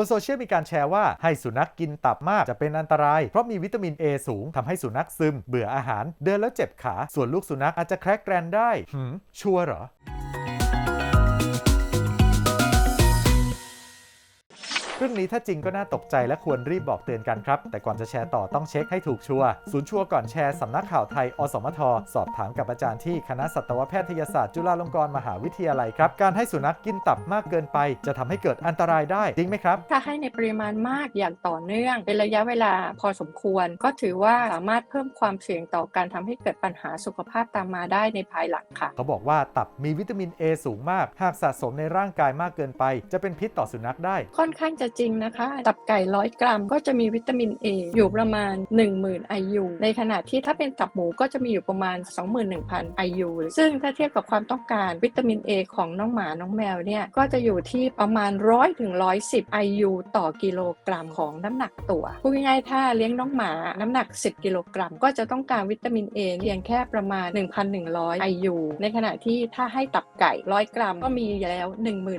บนโซเชียลมีการแชร์ว่าให้สุนัขกินตับมากจะเป็นอันตราย เพราะมีวิตามิน A สูงทำให้สุนัขซึม เบื่ออาหาร เดินแล้วเจ็บขา ส่วนลูกสุนัขอาจจะแครกแกรนได้หืมชัวร์เหรอ เรื่องนี้ถ้าจริงก็น่าตกใจและควรรีบบอกเตือนกันครับ แต่ก่อนจะแชร์ต่อต้องเช็คให้ถูกชัวร์ศูนย์ชัวร์ก่อนแชร์สำนักข่าวไทย อสมท สอบถามกับอาจารย์ที่คณะสัตวแพทยศาสตร์จุฬาลงกรณ์มหาวิทยาลัยครับ การให้สุนัขกินตับมากเกินไป จะทำให้เกิดอันตรายได้จริงไหมครับ ถ้าให้ในปริมาณมากอย่างต่อเนื่อง เป็นระยะเวลาพอสมควร ก็ถือว่าสามารถเพิ่มความเสี่ยงต่อการทำให้เกิดปัญหาสุขภาพตามมาได้ในภายหลังค่ะ เขาบอกว่าตับมีวิตามิน A สูงมาก หากสะสมในร่างกายมากเกินไป จะเป็นพิษต่อสุนัขได้ ค่อนข้างจะจริงนะคะ ตับไก่ร้อยกรัมก็จะมีวิตามิน A อยู่ประมาณ 10,000 IU ในขณะที่ถ้าเป็นตับหมูก็จะมีอยู่ประมาณ 21,000 IU ซึ่งถ้าเทียบกับความต้องการวิตามิน A ของน้องหมาน้องแมวเนี่ยก็จะอยู่ที่ประมาณ 100ถึง110 IU ต่อกิโลกรัมของน้ำหนักตัวพูดง่ายๆถ้าเลี้ยงน้องหมาน้ำหนัก 10 กิโลกรัม ก็จะต้องการวิตามิน A เพียงแค่ประมาณ 1,100 IU ในขณะที่ถ้าให้ตับไก่ 100 กรัม ก็มีแล้ว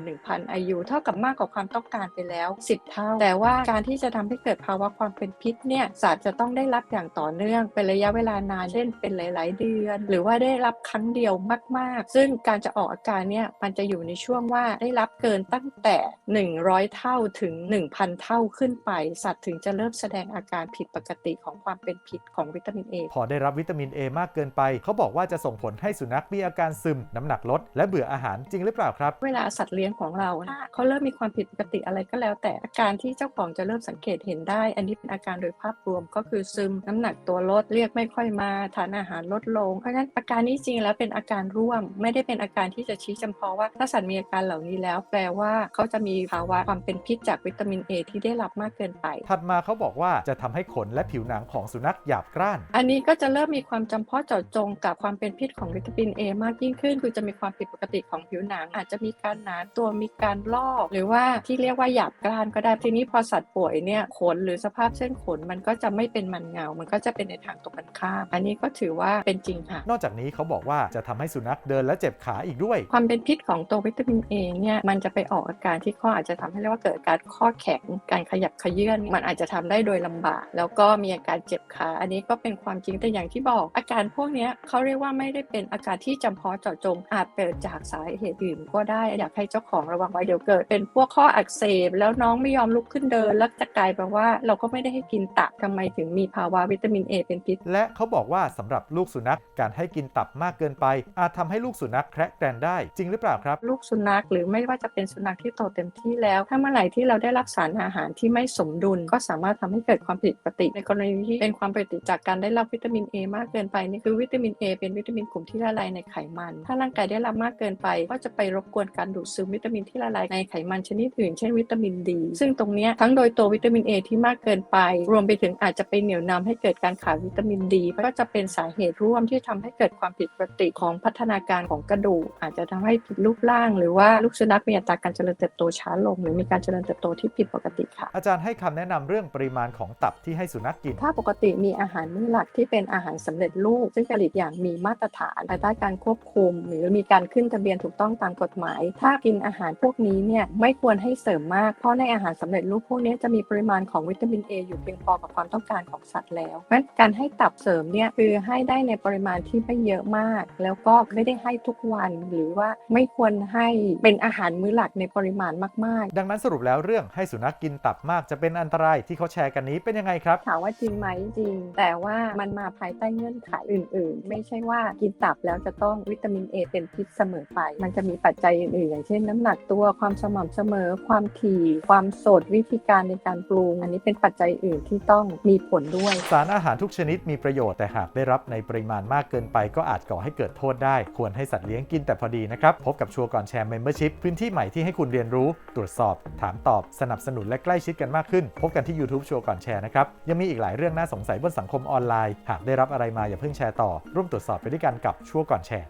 11,000 IU เท่ากับมากกว่าความต้องการไปแล้ว10 เท่า แต่ว่าการที่จะทำให้เกิดภาวะความเป็นพิษเนี่ยสัตว์จะต้องได้รับอย่างต่อเนื่องเป็นระยะเวลานานเช่นเป็นหลาย ๆ เดือน หรือว่าได้รับครั้งเดียวมาก ๆ ซึ่งการจะออกอาการเนี่ยมันจะอยู่ในช่วงว่าได้รับเกินตั้งแต่ 100 เท่าถึง 1,000 เท่าขึ้นไป สัตว์ถึงจะเริ่มแสดงอาการผิดปกติของความเป็นพิษของวิตามิน A พอได้รับวิตามิน A มากเกินไป เขาบอกว่าจะส่งผลให้สุนัขมีอาการซึม น้ำหนักลด และเบื่ออาหารจริงหรือเปล่าครับ เวลาสัตว์เลี้ยงของเราถ้าเขาเริ่มมีความผิดปกติอะไรก็แล้วแต่อาการที่เจ้าของจะเริ่มสังเกตเห็นได้ อันนี้เป็นอาการโดยภาพรวมก็คือซึมน้ำหนักตัวลดเรียกไม่ค่อยมาทานอาหารลดลง เพราะฉะนั้นอาการนี้จริงแล้วเป็นอาการร่วม ไม่ได้เป็นอาการที่จะชี้จำเพาะว่าถ้าสัตว์มีอาการเหล่านี้แล้ว แปลว่าเขาจะมีภาวะความเป็นพิษจากวิตามิน A ที่ได้รับมากเกินไป ถัดมาเขาบอกว่าจะทำให้ขนและผิวหนังของสุนัขหยาบกร้าน อันนี้ก็จะเริ่มมีความจำเพาะเจาะจงกับความเป็นพิษของวิตามิน A มากยิ่งขึ้น คือจะมีความผิดปกติของผิวหนัง อาจจะมีการหนาตัวมีการลอก หรือว่าที่เรียกว่าหยาบกร้านก็ได้ทีนี้พอสัตว์ป่วยเนี่ยขนหรือสภาพเส้นขนมันก็จะไม่เป็นมันเงา มันก็จะเป็นในทางตรงกันข้ามอันนี้ก็ถือว่าเป็นจริงค่ะ นอกจากนี้เขาบอกว่าจะทำให้สุนัขเดินและเจ็บขาอีกด้วย ความเป็นพิษของตัววิตามิน A เนี่ยมันจะไปออกอาการที่ข้ออาจจะทำให้เรียกว่าเกิดอาการข้อแข็งการขยับเขยื่อนมันอาจจะทำได้โดยลำบาก แล้วก็มีอาการเจ็บขาอันนี้ก็เป็นความจริงแต่อย่างที่บอก อาการพวกเนี้ยเขาเรียกว่าไม่ได้เป็นอาการที่จำเพาะเจาะจงอาจเกิดจากสาเหตุอื่นก็ได้อยากให้เจ้าของระวังไว้เดี๋ยวเกิด เป็นพวกข้ออักเสบแล้วน้องไม่ยอมลุกขึ้นเดิน แล้วจะกลายเป็นว่าเราก็ไม่ได้ให้กินตับทำไมถึงมีภาวะวิตามิน A เป็นพิษ และเขาบอกว่าสำหรับลูกสุนัขการให้กินตับมากเกินไป อาจทำให้ลูกสุนัขแคระแกรนได้ จริงหรือเปล่าครับ ลูกสุนัขหรือไม่ว่าจะเป็นสุนัขที่โตเต็มที่แล้ว ถ้าเมื่อไหร่ที่เราได้รับสารอาหารที่ไม่สมดุล ก็สามารถทำให้เกิดความผิดปกติ ในกรณีที่เป็นความผิดปกติจากการได้รับวิตามิน A มากเกินไปนี่คือวิตามิน A เป็นวิตามินกลุ่มที่ละลายในไขมัน ถ้าร่างกายได้รับมากเกินไป ก็จะไปรบกวนการดูดซึมวิตามินที่ละลายในไขมันชนิดอื่นเช่นวิตามินดีซึ่งตรงเนี้ยทั้งโดยตัววิตามิน A ที่มากเกินไป รวมไปถึงอาจจะไปเหนี่ยวนำให้เกิดการขาดวิตามินดีก็จะเป็นสาเหตุร่วมที่ทำให้เกิดความผิดปกติของพัฒนาการของกระดูก อาจจะทำให้ผิดรูปร่าง หรือว่าลูกสุนัขมีอัตราการเจริญเติบโตช้าลง หรือมีการเจริญเติบโตที่ผิดปกติค่ะ อาจารย์ให้คำแนะนำเรื่องปริมาณของตับที่ให้สุนัขกิน ถ้าปกติมีอาหารมื้อหลักที่เป็นอาหารสำเร็จรูปซึ่งผลิตอย่างมีมาตรฐานภายใต้การควบคุม หรือมีการขึ้นทะเบียนถูกต้องตามกฎหมาย ถ้ากินอาหารพวกนี้เนี่ยไม่ควรให้เสริมมากเพราะในอาหารสำเร็จรูปพวกนี้จะมีปริมาณของวิตามิน A อยู่เพียงพอกับความต้องการของสัตว์แล้วเพราะฉะนั้นการให้ตับเสริมเนี่ยคือให้ได้ในปริมาณที่ไม่เยอะมาก แล้วก็ไม่ได้ให้ทุกวันหรือว่าไม่ควรให้เป็นอาหารมื้อหลักในปริมาณมากๆ ดังนั้นสรุปแล้วเรื่องให้สุนัขกินตับมากจะเป็นอันตรายที่เขาแชร์กันนี้เป็นยังไงครับถามว่าจริงไหมจริง แต่ว่ามันมาภายใต้เงื่อนไขอื่น ๆ ไม่ใช่ว่ากินตับแล้วจะต้องวิตามิน A เป็นพิษเสมอไป มันจะมีปัจจัยอื่นๆอย่างเช่น น้ำหนักตัวความสม่ำเสมอความถี่ความสดวิธีการในการปรุง อันนี้เป็นปัจจัยอื่นที่ต้องมีผลด้วย สารอาหารทุกชนิดมีประโยชน์แต่หากได้รับในปริมาณมากเกินไป ก็อาจก่อให้เกิดโทษได้ ควรให้สัตว์เลี้ยงกินแต่พอดีนะครับ พบกับชัวร์ก่อนแชร์ Membership พื้นที่ใหม่ที่ให้คุณเรียนรู้ ตรวจสอบ ถามตอบ สนับสนุนและใกล้ชิดกันมากขึ้น พบกันที่ YouTube ชัวร์ก่อนแชร์นะครับ ยังมีอีกหลายเรื่องน่าสงสัยบนสังคมออนไลน์ หากได้รับอะไรมาอย่าเพิ่งแชร์ต่อ ร่วมตรวจสอบไปด้วยกันกับชัวร์ก่อนแชร์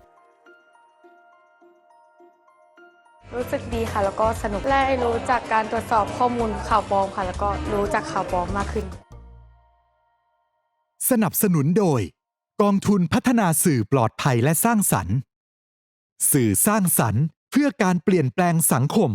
รู้สึกดีค่ะ แล้วก็สนุกและรู้จากการตรวจสอบข้อมูลข่าวปลอมค่ะ แล้วก็รู้จากข่าวปลอมมากขึ้น สนับสนุนโดย กองทุนพัฒนาสื่อปลอดภัยและสร้างสรรค์ สื่อสร้างสรรค์เพื่อการเปลี่ยนแปลงสังคม